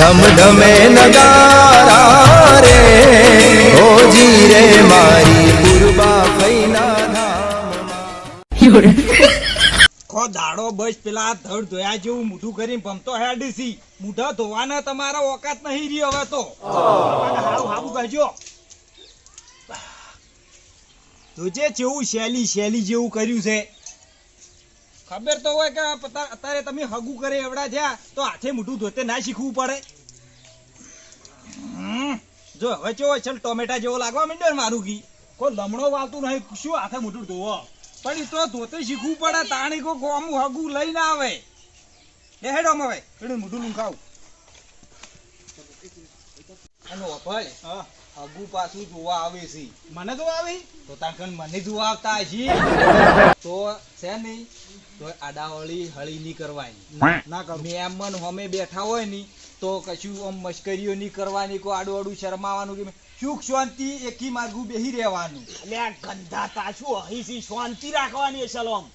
ધમ ધમે નગારા રે ઓ જીરે મારી પૂર્વા ફૈના ધામમાં. દાડો બસ પેલા ધડ ધોયા જેવું મૂઠું કરીને ભમતો હેડી સી મોઢા ધોવાના તમારા ઓકાત નહીં રહ્યો હવે તો. હાવ હાવ કહેજો જોજે જેવું શેલી શેલી જેવું કર્યું છે. ખબર તો હોય કે અત્યારે તમે હગું કરે એવડા થયા તો હાથે મોઢું ધોતે ના શીખવું પડે. જો હવે ચેવો ચલ ટોમેટા જેવો લાગવા માંડ્યો મારું ઘી. કોઈ લમણો વાલતું નહીં શું હાથે મોઢું ધોવો? પણ એ તો ધોતે શીખવું પડે તાણી કો ગોમું હગું લઈને આવે. લે હેડો હવે. હેડો મોઢું હેલો અને ઓભાઈ હગું પાછું જોવા આવે છે. મને જોવા આવે? તો તાકણ મને જોવા આવતા હશી? તો છે નહીં તો આડાવળી હળી નહીં કરવાની. ના કર. મેમન હમે બેઠા હોયની તો કશું આમ મશ્કરીઓ નહીં કરવાની કો આડું આડું શરમાવાનું કે સુખ શાંતિ એકી માર્ગું બેહી રહેવાનું. એટલે આ ગંધાતા શું અહીંથી શાંતિ રાખવાની છે સલોમ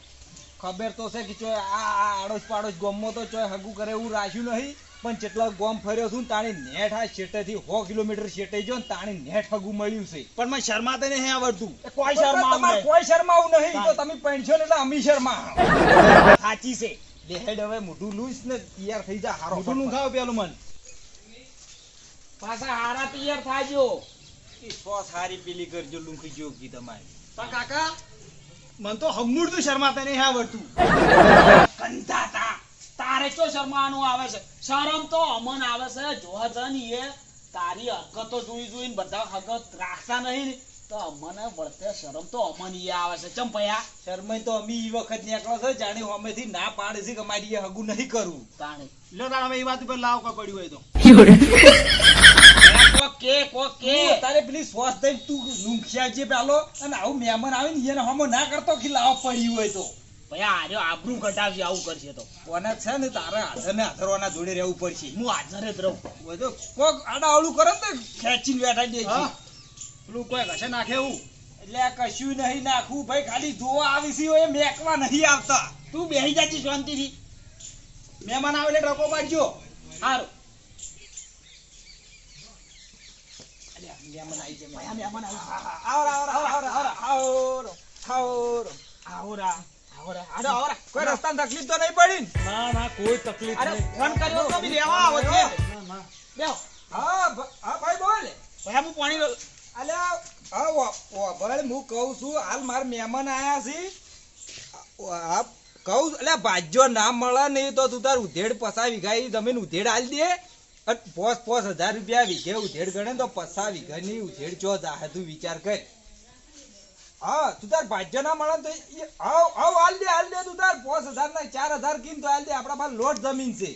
ખબર તો છે કે ચોય આ આ આડોશ પાડોશ ગમો તો ચોય હગું કરે એવું રાખ્યું નહીં. પણ જેટલા ગોમ ફર્યો છું તાણી નેઠ આ શેટેથી સો કિલોમીટર શેટે જો ને તાણી નેઠ હગું મળ્યું છે. પણ મને તને હે આવડતું કોઈ શર્મા કોઈ શર્મા આવું નહીં તો તમે પહેણશો ને એટલે અમી શર્મા. સાચી છે. દેહેડ હવે મોઢું લૂસ ને તૈયાર થઈ જા હારો મોઢું ખાવ પેલું મન. પાછા હારા તૈયાર થાજો. સો સારી પેલી કરજો લુંખી જોગી તમારી. પણ કાકા મન તો સમુડ શર્મા તને હે આવડતું ગંધાતા તારે તો શરમાનું આવે છે. શરમ તો અમન આવે છે. છે એ તારી હરકતો જોઈ જોઈને બધા હરકત રાખતા નહીં ને, તો અમને વળતે શરમ તો અમન ઈ આવે છે. ચમ ભયા? શરમાઈ તો અમી ઈ વખત નીકળો છે જાણે હમેથી ના પાડે છે કે મારી એ હગું નહીં કરવું તાણે. લો તાણ અમે એ વાત ઉપર લાવ કોઈ પડ્યું હોય તો. કો કે કો કે. તું તારે પેલી શ્વાસ તું લુંખ્યા છે પેલો અને આવું મહેમાન આવે ને એને હમો ના કરતો કે લાવ પડ્યું હોય તો. ભયા આર્યો આબરૂ ઘટાવશે આવું કરશે તો. કોને છે ને તારે હાથર ને હાથરવાના જોડે રહેવું પડશે. હું હાજર જ રહું. તો કોક આડા અવળું કરે ને ખેંચીને બેઠા દે? પેલું કોઈ ઘસે નાખે એવું? એટલે કશું નહીં નાખવું. ભાઈ ખાલી જોવા આવી છે એ મેકવા નહીં આવતા. તું બેહી જાતી શાંતિથી. મહેમાન આવે એટલે ડકો પાડજો. અલ્યા, મહેમાન આવી ગયા, મહેમાન. હા, આવરા, આવરા, આવરા, આવરા, આવરો, આવરો. આવરા. કોઈ રસ્તામાં તકલીફ તો નહીં પડી ના. ના કોઈ તકલીફ અરે, ફોન કર્યો તો બી લેવા આવો છે. બેહો. હા, હા, ભાઈ બોલ. ભયા હું પાણી અલ્યા, હા, ઓ- ઓ, હું કહું છું હાલ મારા મહેમાન આયા છે. આ કહું એટલે ભાજ્યો ના મળે નહીં તો તું તાર ઉધેડ પસા વીઘા જમીન ઉધેડ આલી દે. પોસ પોસ હજાર રૂપિયા વીઘે ઉધેડ ગણે ને તો પસા વીઘાની ઉધેડ ચો જાહે તું વિચાર કર. હા તું તાર ભાજ્યો ના મળે તો આવ આવ હાલ દે હાલ દે તું તાર. પાંચ હજાર ના ચાર હજાર કીન તો હાલ દે. આપણા પાસે લોટ જમીન છે.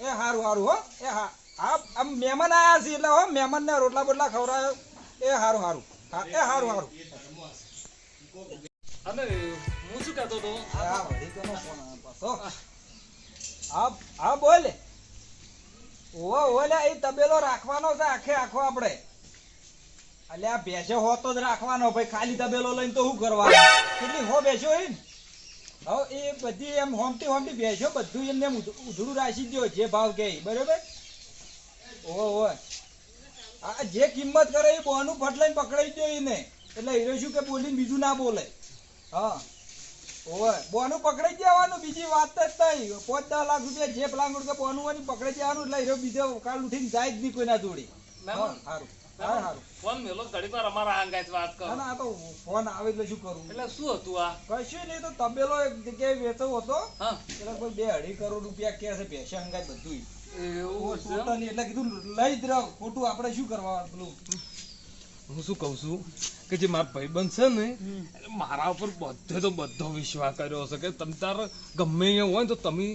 એ હારું હારું હો. એ હા. હા આમ મહેમાન આયા છે એટલે હો મહેમાન ને રોટલા બોટલા ખવડાયો. એ હારું હારું. હા એ હારું હારું. અને હું શું કહેતો હતો? હા, વળી કોનો ફોન પાછો? હા. હા બોલ. ઓવે ઓલે એ તબેલો રાખવાનો છે આખે આખો આપણે. અલ્યા ભેંસો હોતો જ રાખવાનો ભાઈ ખાલી તબેલો લઈને તો શું કરવાનું? કેટલી હો હે ને? હવે એ બધી એમ હોમતી હોમતી બેસો બધું એમને એમ ઉધડું રાખી દ્યો જે ભાવ કે બરોબર? ઓવે આ જે કિંમત કરે એ બોનું ફટલાઈને પકડાઈ દો એને. એટલે હીરો શું કે બોલીને બીજું ના બોલે. હા. ઓવે બોનું પકડાઈ દેવાનું બીજી વાત જ નહીં પાંચ દસ લાખ રૂપિયા જે પ્લાંગ કે બોનું હોય જવાનું પકડાઈ દેવાનું એટલે હીરો બીજો કાલ ઉઠીને જાય જ નહીં કોઈના જોડે. હારું. ફોન મેલો ઘડીક વાર અમારા આંગાત વાત કરો. ના ના તો ફોન આવે એટલે શું કરું? એટલે શું હતું આ? કશું નહીં તો તબેલો એક જગ્યાએ વેચો હતો. એટલે કોઈ બે અઢી કરોડ રૂપિયા કે છે ભેંસા અંગાત બધું એવું એટલે કીધું લઈ જ ખોટું આપણે શું કરવા પેલું? હું શું કહું છું કે જે મારા ભાઈબંધ છે ને મારા ઉપર બધે તો બધો વિશ્વાસ કર્યો હશે કે તમે તાર ગમે અહીંયા હોય તો તમે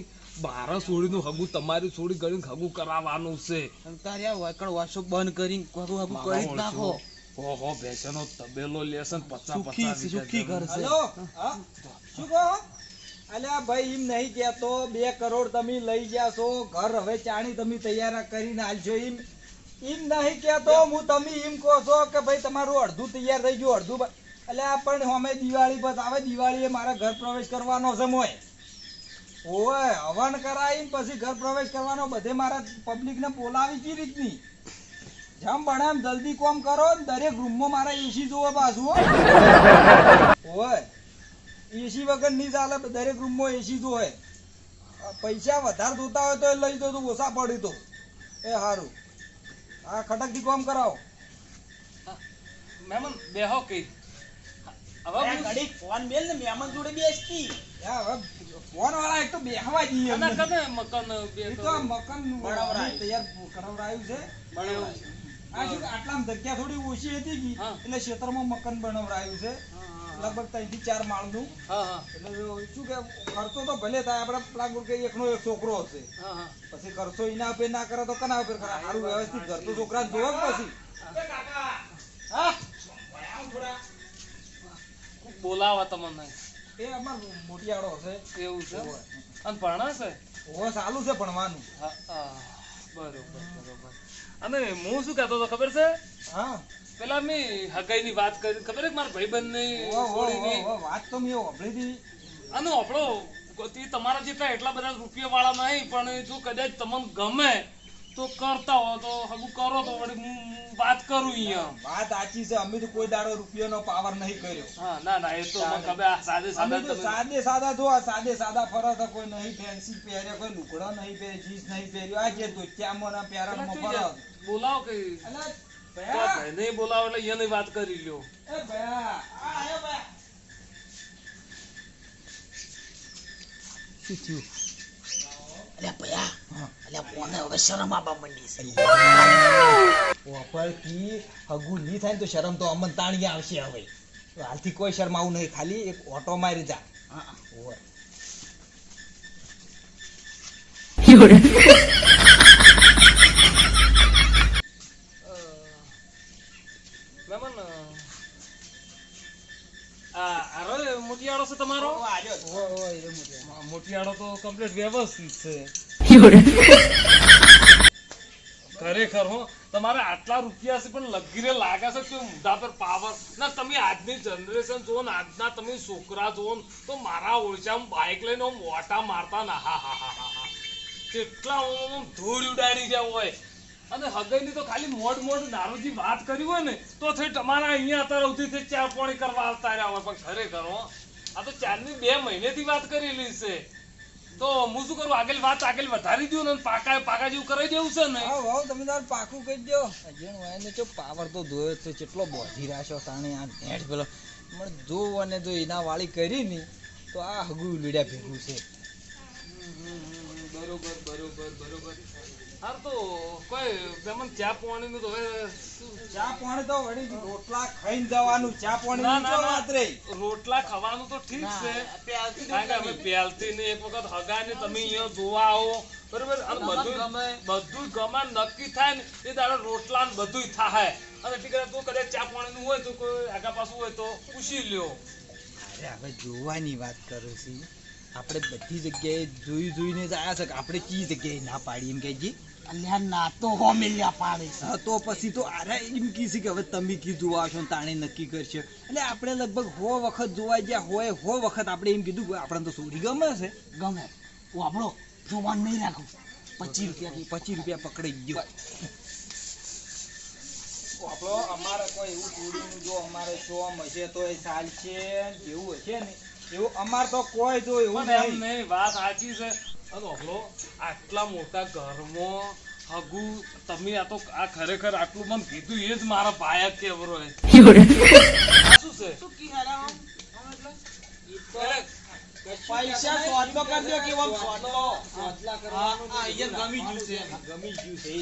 બારા છોડીનું હગું તમારી સોડી કરીને હગું કરાવવાનું છે. તારે આ વાકડ વાસો બંધ કરીને હગું હગું કરી નાખો. ઓહો ભેંસનો તબેલો લેસન પચાસ સુખી પચાસ સુખી ઘર છે શું કહો? અલ્યા ભાઈ એમ નહીં કહેતો બે કરોડ તમે લઈ ગયા છો. ઘર હવે ચાણી તમે તૈયાર કરીને આલજો એમ એમ નહીં કહેતો હું તમે એમ કહો છો કે ભાઈ તમારું અડધું તૈયાર થઈ ગયું અડધું અલ્યા પણ અમે દિવાળી પર આવે દિવાળીએ મારા ઘર પ્રવેશ કરવાનો છે મોય. ઓય, હવન કરાવીને પછી ઘર પ્રવેશ કરવાનો, બધે મારા પબ્લિક ને બોલાવી કી રીતની? જેમ બને એમ જલ્દી કોમ કરો ને દરેક રૂમમાં મારા એસી જોવે પાછું. ઓય એસી વગર નહીં ચાલે, દરેક રૂમમાં એસી જોવે. પૈસા વધારે જોતા હોય તો એ લઈ દો તો ઓછા પડી તો. એ સારું આ ખટકથી કોમ કરાવો. મહેમાન બેહો કે હવે અરે ફોન મેલ ને મહેમાન જોડે બેસતી. હવે ફોન વાળા એક તો બેહવા દઈએ અને કને મકાન બે તો તો આ તૈયાર કરાવરાયું છે. બરાબર. આ શું જગ્યા થોડી ઓછી હતી એટલે ક્ષેત્રમાં મકાન બનાવરાયું છે. લગભગ ત્રણથી ચાર માળનું. હા હા. એટલે શું કે ખર્ચો તો ભલે થાય આપણે લાગુ કે એકનો એક છોકરો હશે. હા હા. પછી ખર્ચો એના ઉપર ના કરે તો કના ઉપર કરે? સારું વ્યવસ્થિત ઘર તો છોકરા જોવે જ પછી. હા. બોલાવા તમને. એ અમાર મોટિયાળો હશે એવું છે? અને ભણા છે? સારું છે ભણવાનું. હા બરોબર બરોબર. અને હું શું કહેતો હતો ખબર છે? હા. પેલા મેં હગાઈ ની વાત કરી. ખબર છે મારા ભાઈબંધની વાત તો મેં સાંભળી હતી. અને આપણો તમારા જેટલા એટલા બધા રૂપિયા વાળા નહીં પણ જો કદાચ તમને ગમે તો કરતા હો તો હગું કરો તો વળી વાત કરું અહીંયા વાત સાચી છે. અમે તો કોઈ દાડો રૂપિયાનો પાવર નહીં કર્યો. હા ના ના એ તો મને સાદે સાદા તો સાદે સાદા જો આ સાદે સાદા ફરો તો કોઈ નહીં ફેન્સી પહેરે કોઈ લુકડો નહીં પહેરે જીન્સ નહીં પહેર્યો. આ જે ધોતિયામાં ના પહેરણમાં પેલા ફરો. બોલાવ કે અલા, નહીં બોલાવ એટલે અહીંયાની વાત કરી લ્યો. એ ભયા, આ આયો ભયા. અલ્યા ભયા અલ્યા કોને હવે શરમ આવવા મંડી છે ઓપર કી હગું નહીં થાય ને તો શરમ તો અમન તાણી આવશે હવે હાલથી કોઈ શરમાવું નહીં ખાલી એક ઓટો મારી જા હા મહેમાન આ આરો મોટિયાળો છે તમારો ઓવે, ઓવે, એ મોટી. તો કમ્પ્લીટ વ્યવસ્થિત છે. ખરેખર હો તમારે આટલા રૂપિયા છે પણ લગીરે લાગે છે કે મુદ્દા પર પાવર ના તમે આજની જનરેશન જુઓ ને આજના તમે છોકરા જુઓ તો મારા ઓળચામાં બાઇક લઈને આમ મોટા મારતા ના હા હા હા હા કેટલા આમ ધૂળ ઉડાડી ગયા હોય. અને હગાઈની તો ખાલી મોડ મોડ દારૂજી વાત કરી હોય ને તો થઈ તમારા અહીંયા અત્યારે સુધી થઈ ચા પાણી કરવા આવતા રહ્યા હોય. પણ ખરેખર હો આ તો ચારની બે મહિનેથી વાત કરેલી છે. તો હું શું કરું આગળ વાત આગળ વધારી દઉં ને પાકા પાકા જેવું કરાવી દેવું છે ને. હા હાવ, તમે તાર પાકું કહી દો અજણ વાયને જો પાવર તો ધોયો છે કેટલો બોધી રાખ્યો તાણે આ નેટ પેલો. પણ જો અને જો એના વાળી કરી ની તો આ હગું લીડ્યા ભેગું છે. બરોબર બરોબર બરોબર. હાર તો કોઈ મહેમાન ચા પાણીનું તો હવે ચા પાણી તો વળી રોટલા ખાઈને જવાનું ચા પાણી ના, ના, રહી. રોટલા ખાવાનું તો ઠીક છે. કારણ કે અમે પ્યાલથી ને એક વખત હગાને તમે અહીંયા જોવા આવો. બરોબર? અને બધું બધું ગમે. નક્કી થાય ને એ દાડે રોટલા ને બધું થાય. અને ઠીક તો કદાચ ચા પાણી નું હોય તો કોઈ આગા પાછું હોય તો પૂછી લ્યો. અરે હવે જોવાની વાત કરું છું. આપણે બધી જગ્યાએ જોઈ જોઈને જ આવ્યા છે કે આપણે કઈ જગ્યાએ ના પાડી એમ કહેજી અલ્યા ના હો મિલ્યા પાડે હા તો પછી તો આરે એમ કી કે હવે તમે કીધું આવશો ને તાણે નક્કી કરશે. એટલે આપણે લગભગ હો વખત જોવા ગયા હોય હો વખત આપણે એમ કીધું આપણે તો સોરી ગમે છે. ગમે. વાપરો જોવાનું નહીં રાખું. પચીસ રૂપિયા પચીસ રૂપિયા પકડી ગયો. આપણો અમારે કોઈ એવું ચોરીનું જો અમારે શોમ હશે તો એ ચાલશે જેવું હશે ને. એવું અમારે તો કોઈ જો એવું નહીં. વાત સાચી છે. આપણો આટલા મોટા ઘરમાં હગુ તમે આ તો આ ખરેખર આટલું મને કીધું એ જ મારા પાયા કેવરો હે આ શું છે? પૈસા સોદલો કરી દો કેવો સોદલો સોદલા કરવાનું આ અહીંયા ગમી ગયું છે. ગમી ગયું છે.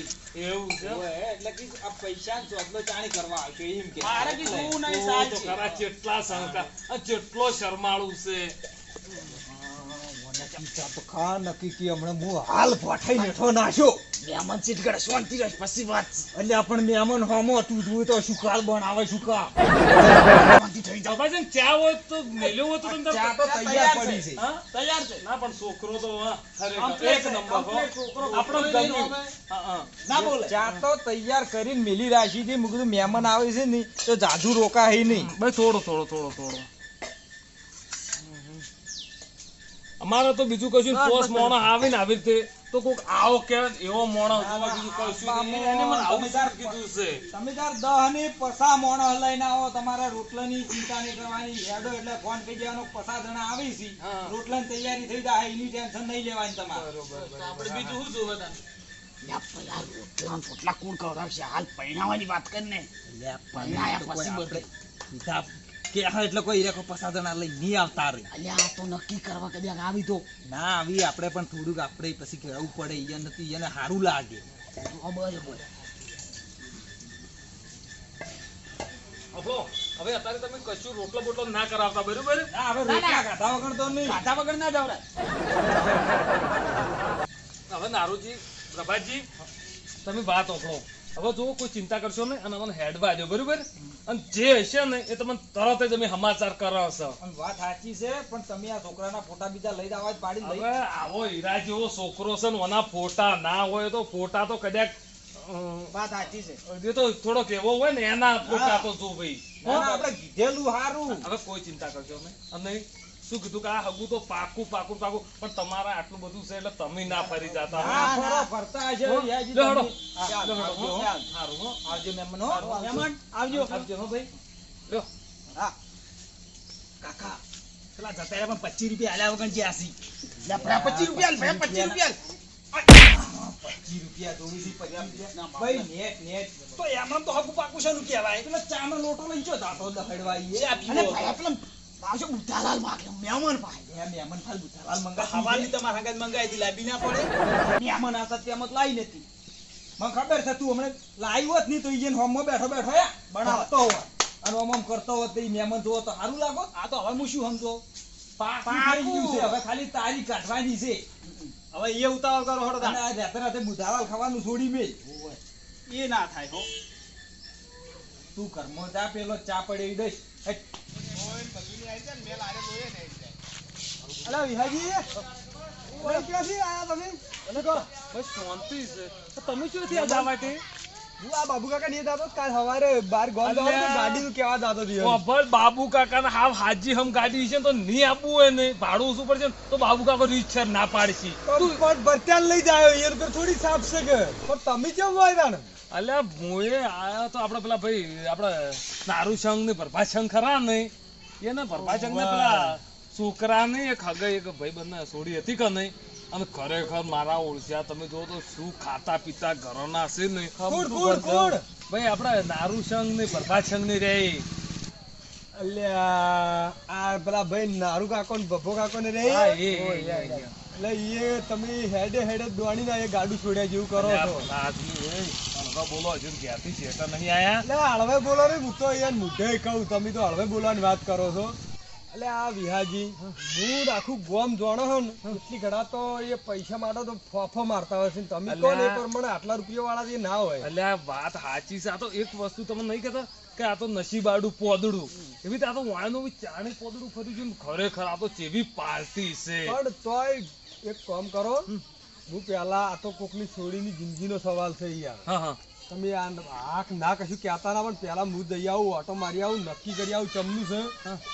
એવું છે? એટલે કે આ પૈસા સોદલો ચાણી કરવા આવશે એમ કે. મારે કી નહીં, તો સાહેબ. કેટલા શંકા આ કેટલો શરમાળું છે. તો નક્કી કે હમણાં હું હાલ ફાટાઈ નેઠો નાખ્યો. મહેમાન સીટ શાંતિ રહે પછી વાત એટલે પણ મહેમાન હોમો તું જોયું તો શું કાલ બનાવે શું કા શાંતિ થઈ જાવ બાબા ચા હોય તો મેલ્યો હોય તો તમે ચા તો તૈયાર પડી છે. તૈયાર છે. ના પણ છોકરો તો હા ખરેખર Complete એક નંબર હો. આપણો ગમ્યું હવે. હા હા. ના બોલે. ચા તો તૈયાર કરીને મેલી રાખી હતી. મેં મહેમાન આવે છે ને તો જાજુ રોકાય નહીં. થોડો થોડો થોડો થોડો. અમારે તો બીજું કશું પોસ મોણો આવે ને આવી રીતે તો કોક આવો કે એવો મોણો જોવા બીજું કશું નહીં. એને મને આવું કીધું છે. તમે તાર દહની પસા મોણો લઈને આવો. તમારે રોટલાની ચિંતા નહીં કરવાની હેડો એટલે ફોન કરી દેવાનો. પસા જણા આવી છે. રોટલાની તૈયારી થઈ જાય. એની ટેન્શન નહીં લેવાની તમારે. આપણે બીજું શું જોવે રોટલા કોણ ખવડાવશે? હાલ પૈણાવાની વાત કરીને પૈણાયા પછી બધે. કે હા એટલે કોઈ રેખો પસા લઈ નહીં આવતા રે. અલ્યા આ તો નક્કી કરવા કદાચ આવી તો. ના આવી આપણે પણ થોડુંક આપણે પછી કેવું પડે ઈ નથી એને સારું લાગે. હવે અત્યારે તમે કશું રોટલો બોટલો ના કરાવતા બરોબર? હવે રોટલા ખાધા વગર તો નહીં. ખાધા વગર ના જવડાય હવે નારુજી પ્રભાતજી તમે વાત ઓપડો હવે જો કોઈ ચિંતા કરશો ને અને મને હેડ બાજો બરોબર? અને જે હશે ને એ તમને તરત જ અમે સમાચાર કરાવશો. અને વાત સાચી છે પણ તમે આ છોકરાના ફોટા બીજા લઈ આવા પાડી લઈ. હવે આવો હીરા જેવો છોકરો છે ને ઓના ફોટા ના હોય તો ફોટા તો કદાચ વાત સાચી છે. એ તો થોડો કેવો હોય ને એના ફોટા તો જો ભાઈ. આપણે કીધેલું સારું હવે કોઈ ચિંતા કરશો અમે અને શું કીધું કે આ હગું તો પાકું પાકું પાકું. પણ તમારે આટલું બધું છે એટલે તમે ના ફરી જતા ફરતા આવજો, મહેમાન, આવજો આવજો, હો ભાઈ. હા. કાકા પેલા જતા રહ્યા પણ પચીસ રૂપિયા આલ્યા વગર પચીસ રૂપિયા પચીસ છે. તો એમાં તો હકુ પાકું શાનું એટલે ચાનો લોટો લઈ ચો જાતો દહડવા ઈએ. અને ભાઈ પેલા પાછો બુધાલાલ માગે મેમન ભાઈ. એ મહેમાન ખાલી બુધાલાલ મંગા હવાની તમારા હંગાત મંગાઈ હતી લાંબી ના પડે. મેમન આ જ લાવી નથી. મને ખબર છે તું હમણે લાવ્યો જ નહીં તો ઈ હોમમાં બેઠો બેઠો યા બનાવતો હોય અને ઓમ ઓમ કરતો હોય તો ઈ મેમન જોવો તો સારું લાગો આ તો હવે હું શું સમજો? પાકું થઈ છે હવે ખાલી તારી કાઢવાની છે. હવે એ ઉતાવળ કરો હળો અને રાતે રાતે બુધાલાલ ખાવાનું છોડી મે એ ના થાય હો. તું કર્મો જા પેલો ચા પડે દઈશ. અલા વિહાજી ઓય ક્યાંથી આયા તમે? અને કહો, બસ શાંતિ છે. તો તમે શું થયા જા માટે હું આ બાબુ કાકા નહીં જાતો કાલ સવારે બાર જવાનું તો. ગાડી કેવા જાતો દિયો ઓભળ બાબુ કાકા હાવ હાજી હમ ગાડી છે ને તો નહીં આપવું હોય ને ભાડું શું પડશે ને તો બાબુ કાકા રીત છે ના પાડશી પણ બત્યાન લઈ જાયો એર પર થોડી સાફ છે કે. પણ તમે કેમ વાયરા ને અલ્યા મોએ આયા તો આપડા પેલા ભાઈ આપડા નારુ શંખ ને પ્રભા શંખ ખરા ને. એને પ્રભા ને પેલા છોકરા ને એક હગે એક ભાઈ બંને છોડી હતી કે નહીં? અને ખરેખર મારા ઓળખ્યા તમે જો તો શું ખાતા પીતા ઘરોના છે ને? ભાઈ આપડા નારુ સંઘ ને બરફા સંઘ ને રે અલ્યા આ પેલા ભાઈ નારુ કાકો ને બભો કાકો ને રે. એટલે એ તમે હેડે હેડે દોડી ના એ ગાડું છોડ્યા જેવું કરો છો. હળવા બોલો હજુ ક્યાંથી શેઠા નહીં આયા? એટલે હળવે બોલો ને હું તો અહીંયા મુદ્દે કહું તમે તો હળવે બોલવાની વાત કરો છો. એટલે આ વિહાજી હું આખું ગોમ જોણો છો ને એટલી ઘડા તો એ પૈસા માટે તો ફોફો મારતા હોય છે તમે કહો ને એ પ્રમાણે આટલા રૂપિયા વાળા જે ના હોય? એટલે આ વાત સાચી છે. આ તો એક વસ્તુ તમે નહીં કહેતા કે આ તો નસીબાડું પોદડું. એવી રીતે આ તો વાયનું ચાણી પોદડું ફરી છે ખરેખર આ તો ચેવી પાર્ટી છે. પણ તોય એક કામ કરો. હું પેલા આ તો કોકની છોડીની જિંદગીનો સવાલ છે યાર. તમે આ હાક ના કશું કહેતા ના પણ પેલા હું દઈ આવું ઓટો મારી આવું નક્કી કરી આવું ચમનું છે.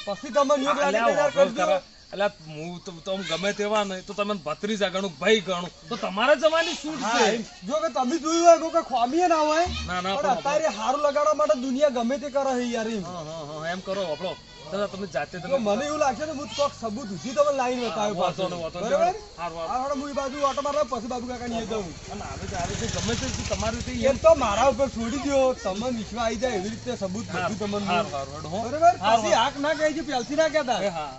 પછી તમે યોગ લાગે તૈયાર. અલ્યા, હું તો ગમે તેવા નહીં તો તમે ભત્રીજા ગણું ભાઈ ગણું. તો તમારે જવાની શું છે? જો કે તમે જોયું હોય કે ખોમીએ ના હોય. ના ના અત્યારે હારું લગાડવા માટે દુનિયા ગમે તે કરે છે યાર એમ કરો આપણો. દાદા તમે જાતે તમે મને એવું લાગશે ને હું કોક સબૂત ઉછી તમે લાઈન બતાવ્યો પાછો. બરાબર? હારું, હું બાજુ ઓટો મારવા પછી બાબુ કાકા ની જવું અને આવે છે ગમે તે છે, તમારી રીતે એમ તો મારા ઉપર છોડી દો તમને વિશ્વા આવી જાય એવી રીતે સબૂત બધું તમને બરાબર? પછી હાક ના કહી પેલથી ના કહેતા એ હા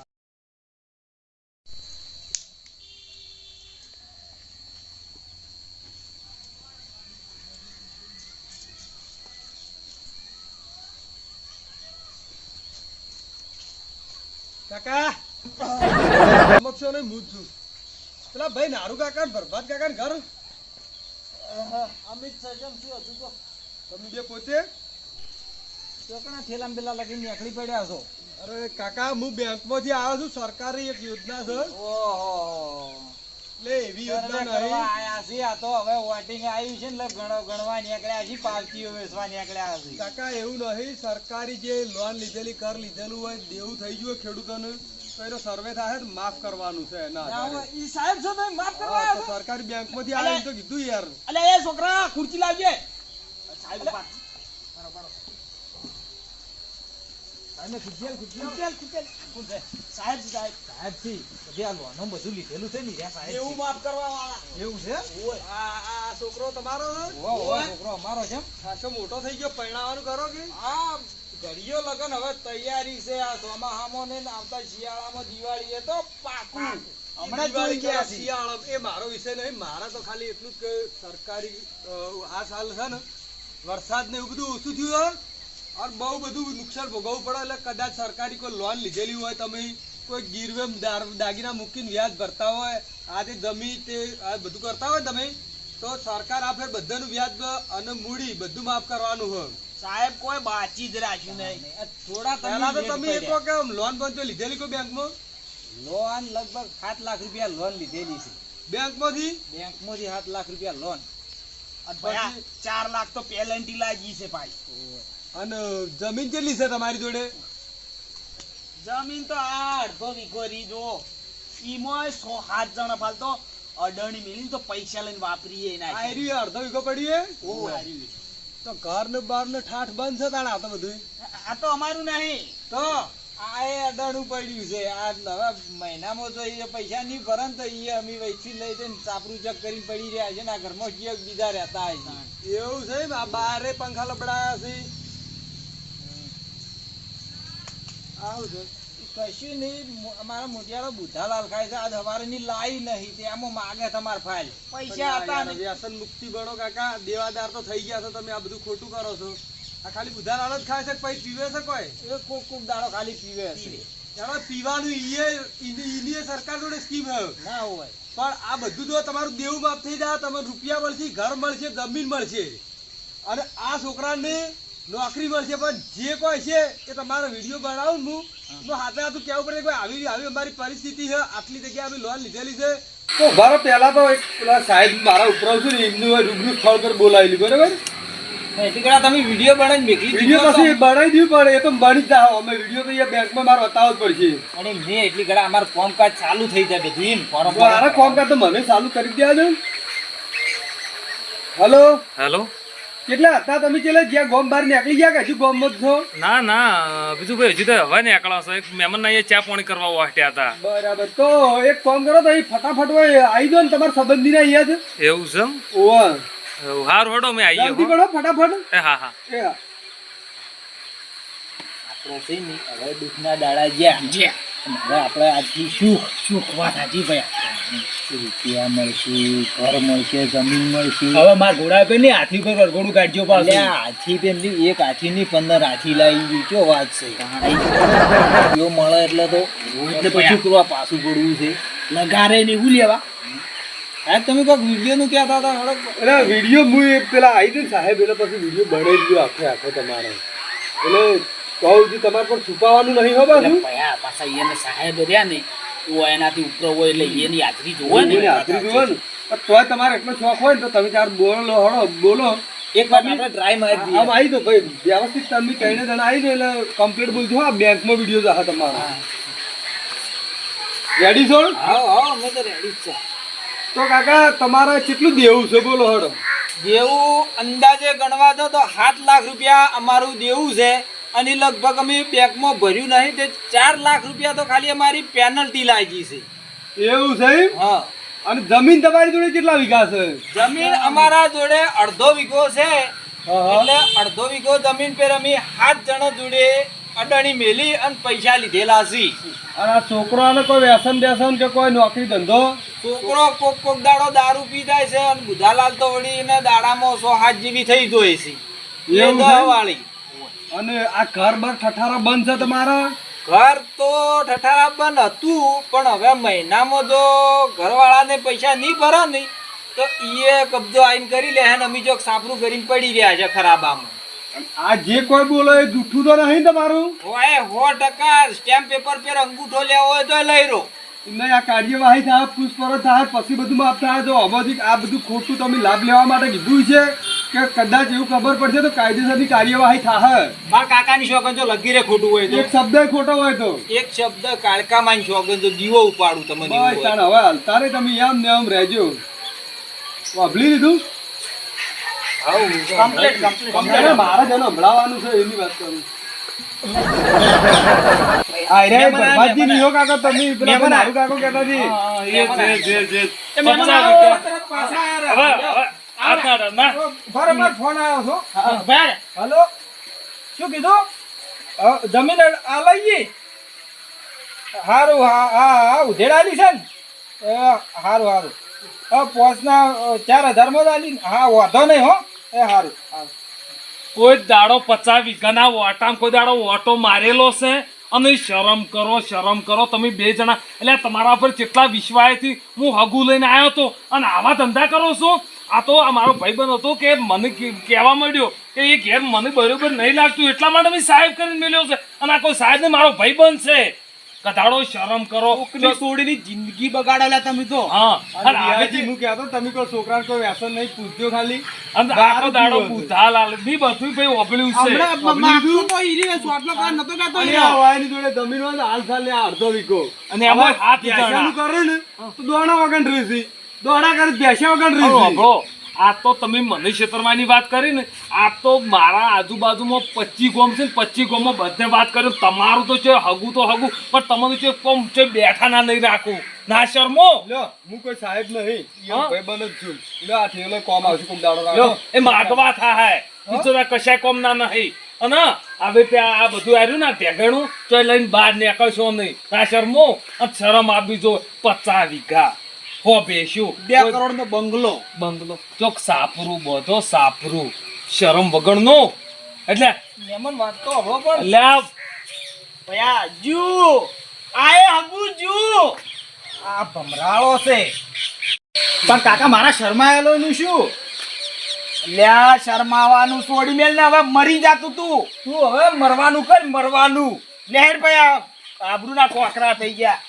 કાકા સમક્ષો ને હું છું. પેલા ભાઈ નારુ કાકા ને ભરભાત કાકા ને ઘર અમિત સજમ શું હતું તો? તમે બે પોતે? ચોકણા થેલામ પેલા લગીને નીકળી પડ્યા છો? અરે કાકા હું બેંકમાંથી આવ્યો છું સરકારી એક યોજના છે. ઓહો. એટલે એવી યોજના નહીં. આયા છે આ તો હવે વોટિંગ આવી છે ને ગણો ગણવા નીકળ્યા છે પાર્ટીઓ વેચવા નીકળ્યા છે. કાકા એવું નહીં સરકારી જે લોન લીધેલી કર લીધેલું હોય દેવું થઈ ગયું ખેડૂતોને. તો એનો સર્વે થાય તો માફ કરવાનું છે એના આધારે. ઈ સાહેબ છો તમે માફ કરવા હા, તો આવ્યા છો? સરકારી બેંકમાંથી આવીને તો કીધું યાર અલે એ છોકરા ખુરચી લાવજે સાહેબ પાછ- સાહેબને ખુશિયાલ ખુશિયાલ ખુરચી આલ, ખુરચી આલ. કોણ છે? સાહેબ છે, સાહેબ સાહેબ બધી આ લોનો બધું લીધેલું છે ને રે સાહેબ એવું છે. માફ કરવા વાળા એવું છે આ આ છોકરો તમારો છે? છોકરો અમારો છે એમ? ખાસો મોટો થઈ ગયો પરણાવવાનું કરો કે ઘડીયો લગન હવે તૈયારી છે. આ ચોમાહામાં ને આવતા શિયાળામાં દિવાળી એ તો પાકું. હમણાં જ જોઈ ગયા છે શિયાળો એ મારો વિષય નહીં. મારા તો ખાલી એટલું જ કે સરકારી આ સાલ છે ને. વરસાદ ને એવું બધું ઓછું થયું અને બહુ બધું નુકસાન ભોગવવું પડે એટલે કદાચ સરકારી કોઈ લોન લીધેલી હોય તમે કોઈ ગીરવે દાગીના મૂકીને વ્યાજ ભરતા હોય આ તે જમીન તે આ બધું કરતા હોય તમે તો સરકાર આ ફેર બધાનું વ્યાજ અને મૂડી બધું માફ કરવાનું હોય. સાહેબ કોઈ બાચી જ રાખ્યું નહીં. થોડા પહેલા તો તમે તમે એ કહો કે લોન બંધ લીધેલી કોઈ બેંકમાં? લોન લગભગ સાત લાખ રૂપિયા લોન લીધેલી છે. બેંકમાંથી? બેંકમાંથી સાત લાખ રૂપિયા લોન અને ચાર લાખ તો પેલેન્ટી લાગી છે ભાઈ. અને જમીન કેટલી છે તમારી જોડે? જમીન તો આ અડધો વીઘો રીજો જો ઈમોય સો સાત જણા ફાલતો અડણી મિલી તો પૈસા લઈને વાપરીએ ના અડધો વીઘો પડીએ ઓ હારી. તો ઘર ને બાર ને ઠાઠ બંધ છે તાણે આ તો બધું આ તો અમારું નહીં. તો? આ એ અડાણું પડ્યું છે. આ હવે મહિનામાં જો એ પૈસા નહીં ભરે તો એ અમે વૈથી લઈ જઈને ચાપરું ચક કરી પડી રહ્યા છે ને આ ઘરમાં ક્યાંક બીજા રહેતા છે. એવું છે આ બારે પંખા લપડાયા છે. આવું છે. કશું નહીં અમારા મોટિયાળો બુધાલાલ ખાય છે. આજ હવારેની લાઈ નહીં તેમાં માગે તમાર ફાઇલ. પૈસા હતા વ્યસન મુક્તિ બનો કાકા. દેવાદાર તો થઈ ગયા છો તમે આ બધું ખોટું કરો છો. આ ખાલી બુધાલાલ જ ખાય છે પછી પીવે છે કોઈ? એ કોક કોક દાડો ખાલી પીવે છે. એમાં પીવાનું ઈએ ઈની સરકાર જોડે સ્કીમ હે. ના હોય. પણ આ બધું જો તમારું દેવું માફ થઈ જાય તમને રૂપિયા મળશે ઘર મળશે જમીન મળશે. અને આ છોકરાને નોકરી મળશે પણ જે કોઈ છે એ તમારો વીડિયો બનાવું ને હું તો હાથે હાથું કહેવું પડે કે આવી આવી અમારી પરિસ્થિતિ છે આટલી જગ્યાએ અમે લોન લીધેલી છે. તો મારો પહેલા તો એક પેલા સાહેબ મારા ઉપર છું ને એમનું રૂબરૂ સ્થળ પર બોલાવેલી બરાબર? એટલી તમે વીડિયો બનાવીને મેકલી વીડિયો પછી બનાવી દીધું પણ એ તો બની જ અમે વીડિયો તો અહીંયા બેંકમાં મારો બતાવવો જ પડશે. અને મેં એટલી ઘડા અમારું કામકાજ ચાલુ થઈ જાય બધું એમ મારા કામકાજ તો મને ચાલુ કરી દેજો હલો? હેલો? કેટલા હતા તમે છેલ્લે જ્યાં ગોમ બહાર નીકળી ગયા કે હજુ ગોમમાં જ છો? ના ના બીજું ભાઈ હજુ તો હવે ને એકલા એક મહેમાન ના ચા પાણી કરવા વાટ્યા હતા. બરાબર. તો એક કામ કરો તો ફટાફટ હોય આવી દો ને તમારા સંબંધી ના અહીંયા જ. એવું છે? ઓવા હારું મેં આવીએ જલ્દી કરો ફટાફટ. હા હા. આપણે હવે દુખના દાડા ગયા હવે આપણે આજથી સુખ સુખ વાત સાચી ભાઈ. રૂપિયા મળશે ઘર મળશે જમીન મળશે? હવે મારા ઘોડા પે ને હાથી પર વરઘોડું કાઢજો પાસે હાથી પેલી એક હાથી ની પંદર હાથી લાવી ચો વાત છે? જો મળે એટલે તો એટલે પછી કરવા પાછું પડવું છે. લગારે ને એવું લેવા? હા તમે કોઈક વિડીયોનું કહેતા હતા એટલે વીડિયો હું પેલા આવી દઉં સાહેબ એટલે પછી વીડિયો બને જ ગયો આખે આખો તમારો. એટલે છું તમારે પણ છુપાવવાનું નહીં હો પયા પાછા એને સાહેબ રહ્યા ને તો એનાથી ઉપર હોય એટલે એની હાજરી જોવે ને. હાજરી જોવે ને? તોય તમારે એટલો શોખ હોય ને તો તમે ચાર બોલો હળો બોલો. એક વાર આપણે ટ્રાય મારી દઈએ. આમ આવી દો ભાઈ વ્યવસ્થિત તમે કહીને જણા આવી દો એટલે કમ્પ્લીટ બોલજો હા બેંકમાં વીડિયો જશે તમારો. રેડી છો? હા હા અમે તો રેડી જ છે. તો કાકા તમારે કેટલું દેવું છે બોલો હળો. દેવું અંદાજે ગણવા દો તો સાત લાખ રૂપિયા અમારું દેવું છે. અને લગભગ અમે બેંકમાં ભર્યું નહીં તે ચાર લાખ રૂપિયા તો ખાલી અમારી પેનલ્ટી લાગી છે. એવું છે હા. અને જમીન તમારી જોડે કેટલા વીઘા છે? જમીન અમારા જોડે અડધો વીઘો છે. એટલે અડધો વીઘો જમીન પર અમે સાત જણા જોડે અડાણી મેલી અને પૈસા લીધેલા છે. અને આ છોકરાને કોઈ વ્યસન બેસન કે કોઈ નોકરી ધંધો? છોકરો કોક કોક દાડો દારૂ પી જાય છે અને બુધાલાલ તો વળી એને દાડામાં સો હાથ જેવી થઈ જોઈ છે. એ? દવાવાળી. અને આ ઘર બર ઠઠારા બંધ છે તમારા? ઘર તો ઠઠારા બંધ હતું પણ હવે મહિનામાં જો ઘરવાળાને પૈસા નહીં ભરે ને તો ઈએ કબજો આઈન કરી લે અને અમે જો સાપરું કરીને પડી રહ્યા છે ખરાબામાં. આ જે કોઈ બોલો એ જૂઠું તો નહીં તમારું? હોય સો ટકા સ્ટેમ્પ પેપર પર અંગૂઠો લેવો હોય તો લઈ રો નહીં આ કાર્યવાહી થાય પૂછપરછ થાય પછી બધું માફ થાય. તો અમોથી આ બધું ખોટું તમે લાભ લેવા માટે કીધું છે કે કદાચ એવું ખબર પડશે તો કાયદેસરની કાર્યવાહી થાય મારા કાકાની શોખન જો લગી રે ખોટું હોય એક શબ્દ ખોટો હોય તો. એક શબ્દ કાળકામાં શોખન જો દીવો ઉપાડું બસ તાણ હવે તારે તમે આમ ને આમ રહેજો. વાભલી લીધું? Complete complete. મારા મારે હમણાવાનું છે એની વાત કરું ભરભાતજી નિયો કાકો તમે મહેમાન નારું કાકો કહેતા હતી એ મહેમાન પચાસ આવો. રૂપિયા. તરત પાછા આયા હવે રે. હવે આ તારા ના. બરાબર ફોન આવ્યો છો. ભાઈ. હલો? શું કીધું? જમીન આ લઈએ હારું હા હા હા ઉધેડાલી છે ને? એ હારું હારું. હા પોચના ચાર હજારમાં જ આલી હા વાંધો નહીં હો. એ હારું હારું. કોઈ દાડો પચાસ વીઘાના ઓટામાં કોઈ દાડો ઓટો મારેલો છે? અને શરમ કરો શરમ કરો. તમે બે જણા, એટલે તમારા પર કેટલા વિશ્વાસથી હું હગું લઈને આવ્યો હતો. અને આવા ધંધા કરો છો? આ તો આ મારો ભાઈબંધ હતો કે મને કહેવા માંડ્યો કે એ ઘેર મને બરોબર નહીં લાગતું. એટલા માટે મેં સાહેબ કરીને મળ્યો છે. અને આ કોઈ સાહેબ ને મારો ભાઈબંધ છે. કધાડો શરમ કરો. છોડીની જિંદગી બગાડેલા તમે તો. હા. અને અને હું કહેતો તમે કોઈ છોકરાને કોઈ વ્યસન નહીં પૂછજો ખાલી. અને આખો દાડો બુધા લાલ બી બધું ભાઈ ઓપડ્યું છે. અને આ વાયની જોડે જમીનમાં હાલ સાલ અડધો વીકો અને એમાં હાથ બેસ્યાનું જણા. ને તો દોણા વગર રહેશે દોડા કરે બેસ્યા રહેશે હાંભળો. આ તો તમે મને ક્ષેત્રમાંની વાત કરી ને આ તો મારા આજુબાજુમાં પચીસ ગોમ છે ને પચીસ ગોમમાં બધે વાત કરી તમારું તો છે હગું તો હગું પણ તમારું છે કોમ છે બેઠા ના નહીં રાખું ના શર્મો? હું કોઈ સાહેબ નહીં ભાઈબંધ જ છું. લે આ થેલો કોમ આવશે કોમ દાડો રાખો. એ માગવા થાય બિચારા કશાય કોમ ના નહીં. અને હવે ત્યાં આ બધું આવ્યું ને ભેગણું તો લઈને બહાર નીકળશો નહીં. ના શર્મો? અને શરમ આપી જો પચાસ વીઘા. હો બેસ્યું બે કરોડ નો બંગલો. બંગલો. ચોક સાપરું બધો સાપરું. શરમ વગરનો. એટલે મહેમાન વાત તો હળવો પણ. એટલે ભયા જુ આએ હગુ જુ આ ભમરાળો છે. પણ કાકા મારા શરમાયેલો નું શું? લ્યા શરમાવાનું છોડી મેલ ને હવે મરી જાતું તું. તું હવે મરવાનું કર મરવાનું? લહેર ભયા આબરૂના કોકરા થઈ ગયા.